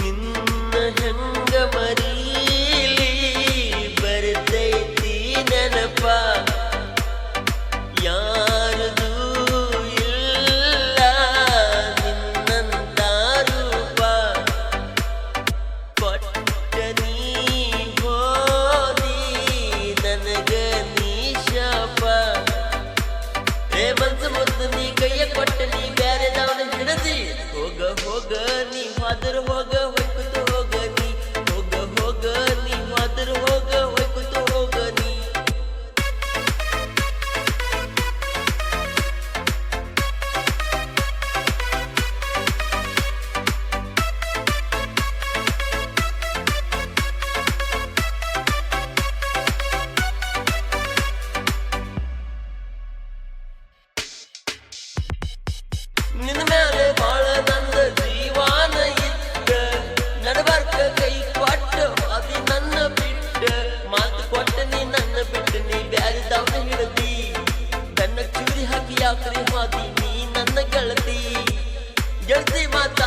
Min ತನ್ನ ಹಿಡದಿ ನನ್ನ ಚೂರಿ ಹಾಕಿ ಯಾಕ್ರೆ ಮಾದಿ ನೀ ನನ್ನ ಗೆಳತಿ. ಗೆಳತಿ ಮಾತ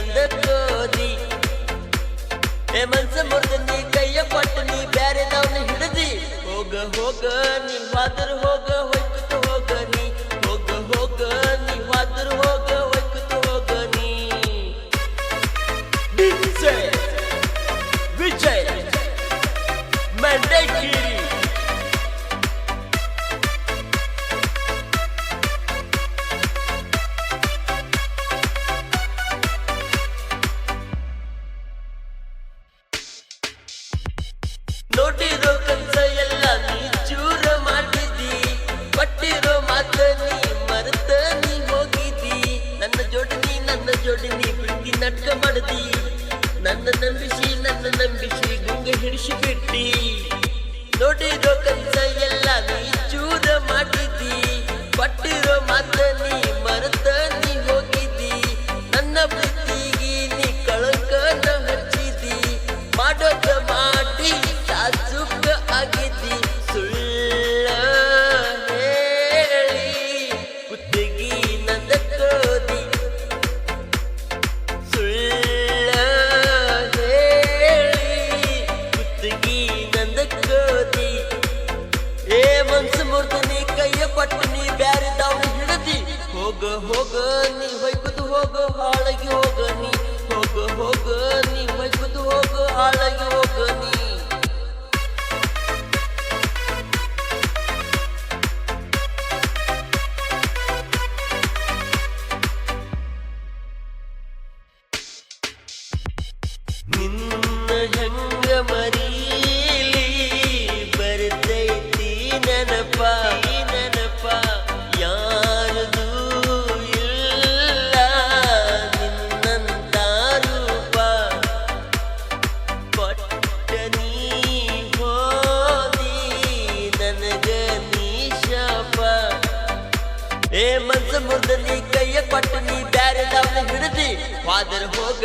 ನಂದ ಕೋದಿ ಏ ಮನ್ಸ ಕೈಯ ಕೊಟ್ಟು ನೀ ಬ್ಯಾರೆದವನ್ನ ಹಿಡಿದಿ. ಹೋಗ ಹೋಗ, ನೀ ವಾದ್ರ ಹೋಗ ಹೊಯ್ಕುತ್ತ ನನ್ನ ನಂಬಿಸಿ ಗುಂಗ ಹಿಡಿಸಿ ಬಿಟ್ಟಿ. ನೋಡಿರೋ ಕನ್ಸ ಎಲ್ಲ ನೀ ಚೂರ ಮಾಡಿದ್ದಿ. ಪಟ್ಟಿರೋ ಮಾತ ನೀ ಹೋಗ ಹೋಗ, ನೀ ಹೊಯ್ಕುದು ಹೋಗ, ಹಾಳಗಿ ಹೋಗ ನೀ. ಹೋಗ ಹೋಗ, ನೀ ಹೊಯ್ಕುದು ಹೋಗ, ಹಾಳಗಿ ಹೋಗ ನೀ. ನಿನ್ನ ಮನ್ಸ ಮುರ್ದ ನೀ ಕೈಯ ಕೊಟ್ಟು ನೀ ಬ್ಯಾರೆದವನ ಹಿಡಿದಿ. ಫಾದರ್ ಹೋಗ